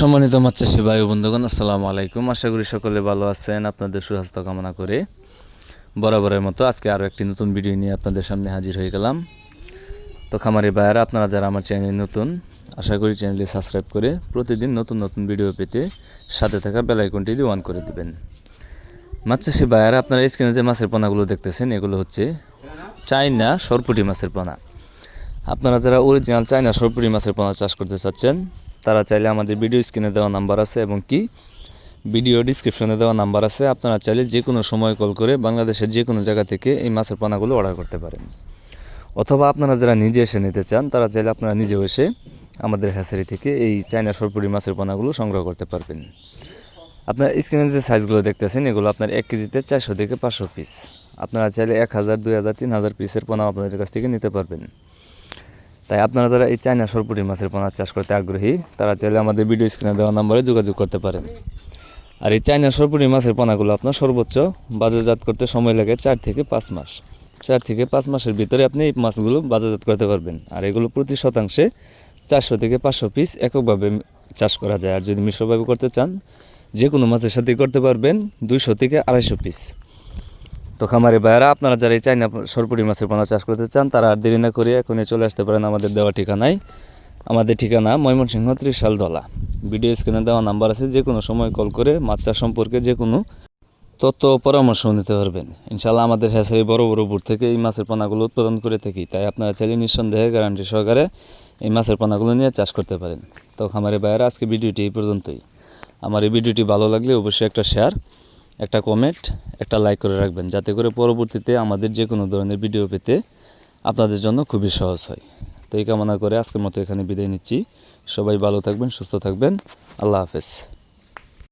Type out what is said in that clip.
সম্মানিত ভাই ও বন্ধুগণ, আসসালামু আলাইকুম। আশা করি সকলে ভালো আছেন, আপনাদের সুস্বাস্থ্য কামনা করে। বরাবরের মতো আজকে আরও একটি নতুন ভিডিও নিয়ে আপনাদের সামনে হাজির হয়ে গেলাম। তো খামারি ভাইয়ারা, আপনারা যারা আমার চ্যানেলে নতুন, আশা করি চ্যানেলটি সাবস্ক্রাইব করে প্রতিদিন নতুন নতুন ভিডিও পেতে সাথে থাকা বেল আইকনটি দিয়ে অন করে দিবেন। মাছচাষি ভাইয়ারা, আপনারা স্ক্রিনে যে মাছের পোনাগুলো দেখতেছেন, এগুলো হচ্ছে চাইনা সরপুটি মাছের পোনা। আপনারা যারা অরিজিনাল চাইনা সরপুরি মাছের পোনা চাষ করতে চাচ্ছেন তারা চাইলে আমাদের ভিডিও স্ক্রিনে দেওয়া নাম্বার আছে এবং কি ভিডিও ডিসক্রিপশনে দেওয়া নাম্বার আছে। আপনারা চাইলে যে কোনো সময় কল করে বাংলাদেশের যে কোনো জায়গা থেকে এই মাছের পানাগুলো অর্ডার করতে পারেন। অথবা আপনারা যারা নিজে এসে নিতে চান, তারা চাইলে আপনারা নিজেও এসে আমাদের হ্যাচারি থেকে এই চাইনা সরপুরি মাছের পোনাগুলো সংগ্রহ করতে পারবেন। আপনার স্ক্রিনে যে সাইজগুলো দেখতেছেন, এগুলো আপনার এক কেজিতে চারশো থেকে পাঁচশো পিস আপনারা চাইলে এক হাজার, দুই হাজার, তিন হাজার পিসের পোনা আপনাদের কাছ থেকে নিতে পারবেন। তাই আপনারা যারা এই চায়না সরপুরি মাছের পোনা চাষ করতে আগ্রহী, তারা চাইলে আমাদের ভিডিও স্ক্রিনে দেওয়া নম্বরে যোগাযোগ করতে পারেন। আর এই চায়না সরপুরি মাছের পোনাগুলো আপনার সর্বোচ্চ বাজারজাত করতে সময় লাগে চার থেকে পাঁচ মাস। চার থেকে পাঁচ মাসের ভিতরে আপনি এই মাছগুলো বাজারজাত করতে পারবেন। আর এগুলো প্রতি শতাংশে চারশো থেকে পাঁচশো পিস এককভাবে চাষ করা যায়। আর যদি মিশ্রভাবে করতে চান যে কোনো মাছের সাথে করতে পারবেন দুইশো থেকে আড়াইশো পিস তো খামারি ভাইয়ারা, আপনারা যারা এই চাইনা সরপুরি মাছের পোনা চাষ করতে চান, তারা আর দেরি না করে এখনই চলে আসতে পারেন আমাদের দেওয়া ঠিকানায়। আমাদের ঠিকানা ময়মনসিংহ ত্রিশাল দলা ভিডিও স্ক্রিনে দেওয়া নাম্বার আছে যে কোনো সময় কল করে মাছ চাষ সম্পর্কে যে কোনো তথ্য পরামর্শ নিতে পারবেন। ইনশাল্লাহ আমাদের হ্যাসারি বড় বড় বুট থেকে এই মাছের পোনাগুলো উৎপাদন করে থাকি, তাই আপনারা চাইলে নিঃসন্দেহে গ্যারান্টি সহকারে এই মাছের পোনাগুলো নিয়ে চাষ করতে পারেন। তো খামারি ভাইয়ারা, আজকে ভিডিওটি এই পর্যন্তই। আমার এই ভিডিওটি ভালো লাগলে অবশ্যই একটা শেয়ার একটা কমেন্ট একটা লাইক করে রাখবেন। যাতে করে পরবর্তীতে আমাদের যে কোনো ধরনের ভিডিও পেতে আপনাদের জন্য খুবই সহজ হয়। তো এই কামনা করে আজকের মতো এখানে বিদায় নিচ্ছি। সবাই ভালো থাকবেন, সুস্থ থাকবেন। আল্লাহ হাফেজ।